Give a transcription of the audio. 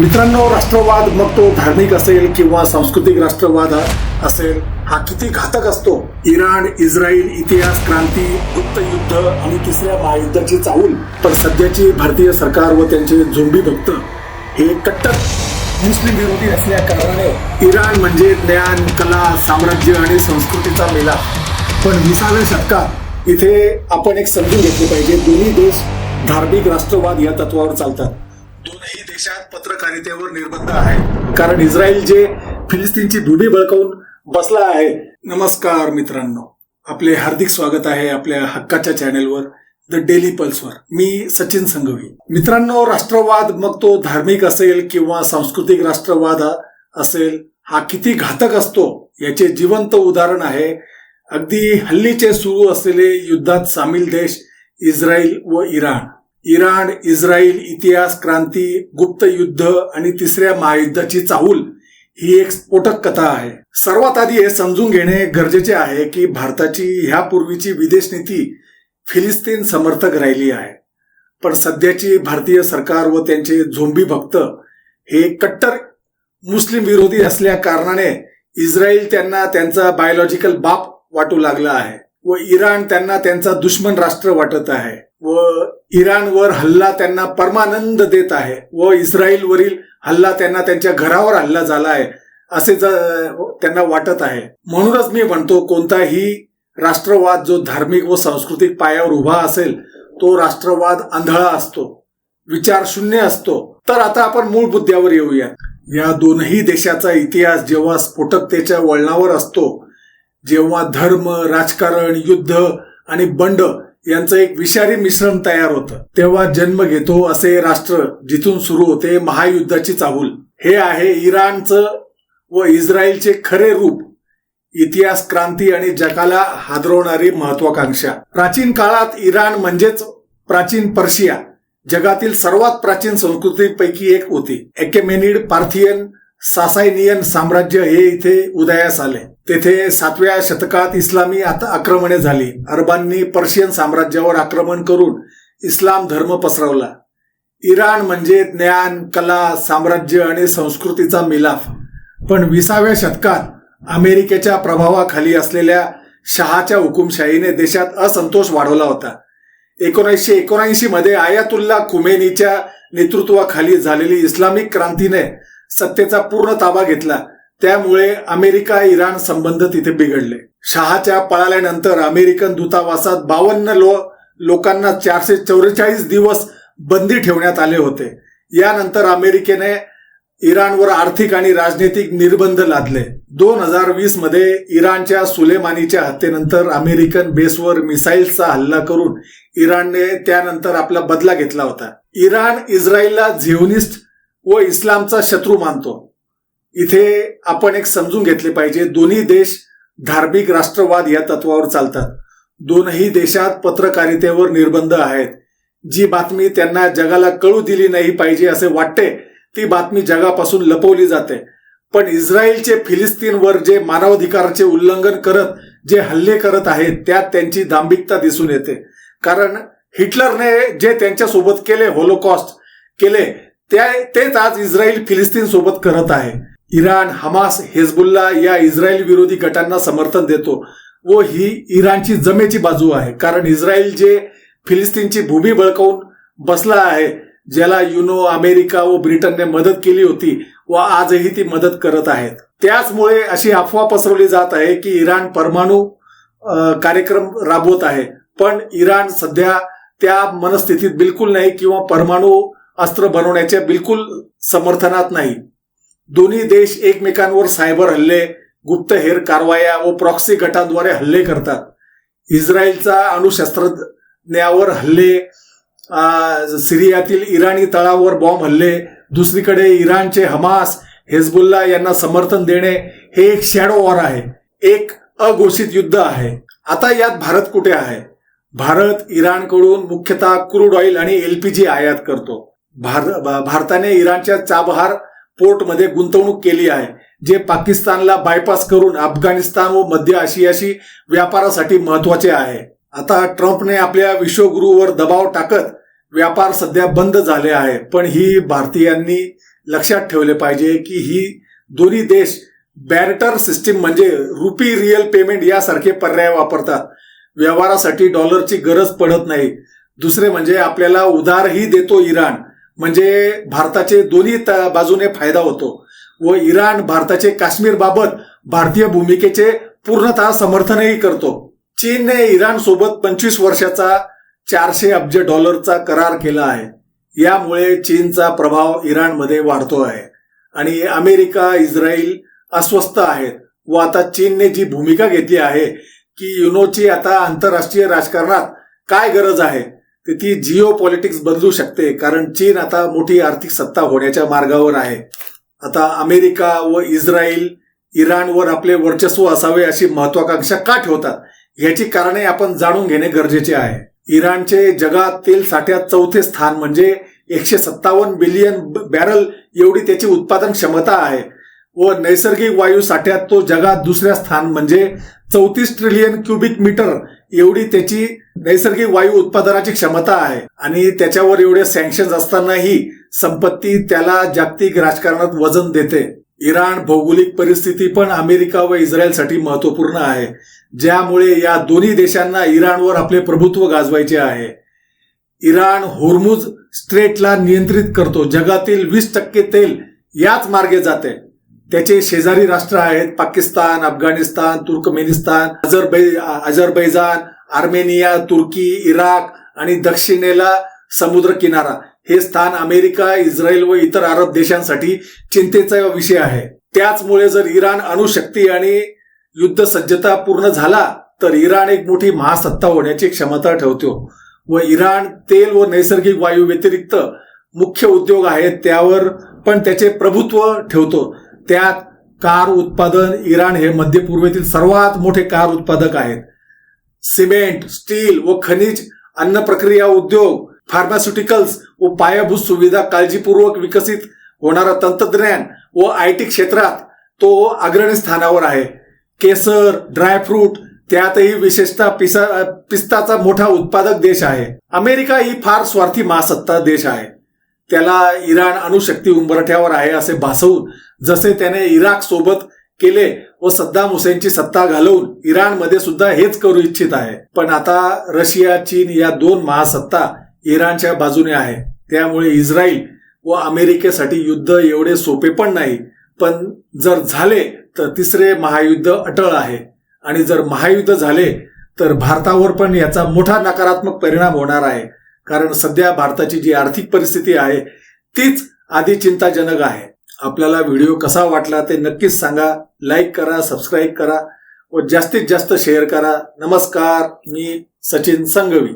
मित्रांनो राष्ट्रवाद मग तो धार्मिक असेल किंवा सांस्कृतिक राष्ट्रवाद असेल हा किती घातक असतो? इराण इस्रायल इतिहास क्रांती गुप्त युद्ध आणि तिसऱ्या महायुद्धाची चाहूल पण सध्याची भारतीय सरकार व त्यांचे झोंबी भक्त हे कट्टर. मुस्लिम विरोधी असल्या कारणाने इराण म्हणजे ज्ञान कला साम्राज्य आणि संस्कृतीचा मेला. पण विसाव्या शतकात इथे आपण एक समजून घेतले पाहिजे दोन्ही देश धार्मिक राष्ट्रवाद या तत्वावर चालतात. दोनही देशात पत्रकारितेवर निर्बंध आहे. कारण इस्रायल जे फिलिस्तीनची भूमी बळकावून बसला आहे. नमस्कार मित्रांनो. आपले हार्दिक स्वागत आहे आपल्या हक्काच्या चॅनेलवर द डेली पल्सवर मी सचिन संघवी. मित्रांनो राष्ट्रवाद मग तो धार्मिक असेल किंवा सांस्कृतिक राष्ट्रवाद असेल हा किती घातक असतो याचे जिवंत उदाहरण आहे. अगदी हल्लीचे सुरू असलेले युद्धात सामील देश इस्रायल व इराण. इराण इस्रायल इतिहास क्रांती गुप्त युद्ध आणि तिसऱ्या महायुद्धाची चाहूल ही एक स्फोटक कथा आहे. सर्वात आधी हे समजून घेणे गरजेचे आहे की भारताची ह्यापूर्वीची विदेश नीती फिलिस्तीन समर्थक राहिली आहे. पण सध्याची भारतीय सरकार व त्यांचे झोंबी भक्त हे कट्टर मुस्लिम विरोधी असल्या कारणाने इस्रायल त्यांना त्यांचा बायोलॉजिकल बाप वाटू लागला आहे व इराण त्यांना त्यांचा दुश्मन राष्ट्र वाटत आहे. व इराणवर हल्ला त्यांना परमानंद देत आहे व इस्रायलवरील हल्ला त्यांना त्यांच्या घरावर हल्ला झाला आहे असे ज- त्यांना वाटत आहे. म्हणूनच मी म्हणतो कोणताही राष्ट्रवाद जो धार्मिक व सांस्कृतिक पायावर उभा असेल तो राष्ट्रवाद आंधळा असतो विचार शून्य असतो. तर आता आपण मूळ मुद्द्यावर येऊया. या दोनही देशाचा इतिहास जेव्हा स्फोटकतेच्या वळणावर असतो जेव्हा धर्म राजकारण युद्ध आणि बंड यांचं एक विषारी मिश्रण तयार होतं. तेव्हा जन्म घेतो असे राष्ट्र जिथून सुरू होते महायुद्धाची चाहूल. हे आहे इराणचं व इस्रायलचे खरे रूप. इतिहास क्रांती आणि जगाला हादरवणारी महत्वाकांक्षा. प्राचीन काळात इराण म्हणजेच प्राचीन पर्शिया जगातील सर्वात प्राचीन संस्कृतीपैकी एक होती. एकेमेनिड पार्थियन सासायनियन साम्राज्य हे इथे उदयास आले. तेथे सातव्या शतकात इस्लामी आता आक्रमणे झाली. अरबांनी पर्शियन साम्राज्यावर आक्रमण करून इस्लाम धर्म पसरवला. इराण म्हणजे ज्ञान कला साम्राज्य आणि संस्कृतीचा मिलाफ. पण विसाव्या शतकात अमेरिकेच्या प्रभावाखाली असलेल्या शहाच्या हुकुमशाहीने देशात असंतोष वाढवला होता. एकोणीसशे एकोणऐंशी मध्ये आयातुल्ला खुमेनीच्या नेतृत्वाखाली झालेली इस्लामिक क्रांतीने सत्तेचा पूर्ण ताबा घेतला. त्यामुळे अमेरिका इराण संबंध तिथे बिघडले. शहाच्या पळाल्यानंतर अमेरिकन दूतावासात बावन्न लो लोकांना चारशे चौवेचाळीस दिवस बंदी ठेवण्यात आले होते. यानंतर अमेरिकेने इराणवर आर्थिक आणि राजनैतिक निर्बंध लादले. दोन हजार वीसमध्ये इराणच्या सुलेमानीच्या हत्येनंतर अमेरिकन बेसवर मिसाईल्सचा हल्ला करून इराणने त्यानंतर आपला बदला घेतला होता. इराण इस्रायलला झिओनिस्ट व इस्लामचा शत्रू मानतो. इथे आपण एक समजून घेतले पाहिजे दोन्ही देश धार्मिक राष्ट्रवाद या तत्वावर चालतात. दोनही देशात पत्रकारितेवर निर्बंध आहेत. जी बातमी त्यांना जगाला कळू दिली नाही पाहिजे असे वाटते ती बातमी जगापासून लपवली जाते. पण इस्रायलचे फिलिस्तीनवर जे मानवाधिकाराचे उल्लंघन करत जे हल्ले करत आहेत त्यात त्यांची दांभिकता दिसून येते. कारण हिटलरने जे त्यांच्यासोबत केले होलोकॉस्ट केले त्या तेच आज इस्रायल फिलिस्तीन सोबत करत आहे. इराण हमास हेजबुल्ला या इस्रायल विरोधी गटांना समर्थन देतो व ही इराणची जमेची बाजू आहे. कारण इस्रायल जे फिलिस्तीनची भूमी बळकावून बसला आहे ज्याला युनो अमेरिका व ब्रिटनने मदत केली होती व आजही ती मदत करत आहेत. त्याचमुळे अशी अफवा पसरवली जात आहे की इराण परमाणू कार्यक्रम राबवत आहे. पण इराण सध्या त्या मनस्थितीत बिलकुल नाही किंवा परमाणू अस्त्र बनवण्याच्या बिलकुल समर्थनात नाही. दोन्ही देश एकमेकांवर सायबर हल्ले गुप्तहेर कारवाया व प्रॉक्सी गटांद्वारे हल्ले करतात. इस्रायलचा अणुशस्त्रज्ञावर हल्ले सिरियातील इराणी तळावर बॉम्ब हल्ले दुसरीकडे इराणचे हमास हेजबुल्ला यांना समर्थन देणे हे एक शॅडो वॉर आहे. एक अघोषित युद्ध आहे. आता यात भारत कुठे आहे? भारत इराणकडून मुख्यतः क्रूड ऑइल आणि एलपीजी आयात करतो. भार- भा- भारताने इराणच्या चाबहार पोर्टमध्ये गुंतवणूक केली आहे जे पाकिस्तानला बायपास करून अफगाणिस्तान व मध्य आशियाशी व्यापारासाठी महत्त्वाचे आहे. आता ट्रम्पने आपल्या विश्वगुरूवर दबाव टाकत व्यापार सध्या बंद झाले आहे पण ही भारतीयांनी लक्षात ठेवले पाहिजे की ही दोन्ही देश बॅरटर सिस्टीम म्हणजे रुपी रिअल पेमेंट यासारखे पर्याय वापरतात. व्यवहारासाठी डॉलरची गरज पडत नाही. दुसरे म्हणजे आपल्याला उधारही देतो इराण. म्हणजे भारताचे दोन्ही त- बाजूने फायदा होतो. व इराण भारताचे काश्मीर बाबत भारतीय भूमिकेचे पूर्णतः समर्थनही करतो. चीनने इराण सोबत पंचवीस वर्षाचा चारशे अब्ज डॉलरचा करार केला आहे. यामुळे चीनचा प्रभाव इराणमध्ये वाढतो आहे. आणि अमेरिका इस्रायल अस्वस्थ आहेत. व आता चीनने जी भूमिका घेतली आहे की युनोची आता आंतरराष्ट्रीय राजकारणात काय गरज आहे? ती जिओ पॉलिटिक्स बदलू शकते कारण चीन आता मोठी आर्थिक सत्ता होण्याच्या मार्गावर आहे. आता अमेरिका व इस्रायल इराणवर आपले वर्चस्व असावे अशी महत्वाकांक्षा का ठेवतात? याची कारणे आपण जाणून घेणे गरजेचे आहे. इराणचे जगात तेल साठ्यात चौथे स्थान म्हणजे एकशे सत्तावन्न बिलियन बॅरल एवढी त्याची उत्पादन क्षमता आहे. व नैसर्गिक वायू साठ्यात तो जगात दुसऱ्या स्थान म्हणजे चौतीस ट्रिलियन क्युबिक मीटर एवढी त्याची नैसर्गिक वायू उत्पादनाची क्षमता आहे. आणि त्याच्यावर एवढे सँक्शन असतानाही संपत्ती त्याला जागतिक राजकारणात वजन देते. इराण भौगोलिक परिस्थिती पण अमेरिका व इस्रायलसाठी महत्त्वपूर्ण आहे. ज्यामुळे या दोन्ही देशांना इराणवर आपले प्रभुत्व गाजवायचे आहे. इराण होर्मुज स्ट्रेटला नियंत्रित करतो. जगातील वीस टक्के तेल याच मार्गे जाते. त्याचे शेजारी राष्ट्र आहेत पाकिस्तान अफगाणिस्तान तुर्कमेनिस्तान अझरबै अझरबैजान आर्मेनिया तुर्की इराक आणि दक्षिणेला समुद्र किनारा हे स्थान अमेरिका इस्रायल व इतर अरब देशांसाठी चिंतेचा विषय आहे. त्याचमुळे जर इराण अणुशक्ती आणि युद्ध सज्जता पूर्ण झाला तर इराण एक मोठी महासत्ता होण्याची क्षमता ठेवतो. व इराण तेल व नैसर्गिक वायू व्यतिरिक्त मुख्य उद्योग आहेत त्यावर पण त्याचे प्रभुत्व ठेवतो. त्यात कार उत्पादन इराण हे मध्य पूर्वेतील सर्वात मोठे कार उत्पादक आहेत. सिमेंट स्टील व खनिज अन्न प्रक्रिया उद्योग फार्मास्युटिकल्स व पायाभूत सुविधा काळजीपूर्वक विकसित होणारा तंत्रज्ञान व आय टी क्षेत्रात तो अग्रणी स्थानावर आहे. केसर ड्रायफ्रूट त्यातही विशेषतः पिसा पिस्ताचा मोठा उत्पादक देश आहे. अमेरिका ही फार स्वार्थी महासत्ता देश आहे. त्याला इराण अणुशक्ती उंबरठ्यावर आहे असे भासवून जसे त्याने इराक सोबत केले व सद्दाम हुसेनची सत्ता घालवून इराणमध्ये सुद्धा हेच करू इच्छित आहे. पण आता रशिया चीन या दोन महासत्ता इराणच्या बाजूने आहे. त्यामुळे इस्रायल व अमेरिकेसाठी युद्ध एवढे सोपे पण नाही. पण जर झाले तर तिसरे महायुद्ध अटळ आहे. आणि जर महायुद्ध झाले तर भारतावर पण याचा मोठा नकारात्मक परिणाम होणार आहे. कारण सध्या भारताची जी आर्थिक परिस्थिती आहे तीच आधी चिंताजनक आहे. आपल्याला व्हिडिओ कसा वाटला ते नक्कीच सांगा. लाईक करा सबस्क्राईब करा व जास्तीत जास्त शेअर करा. नमस्कार मी सचिन संगवी.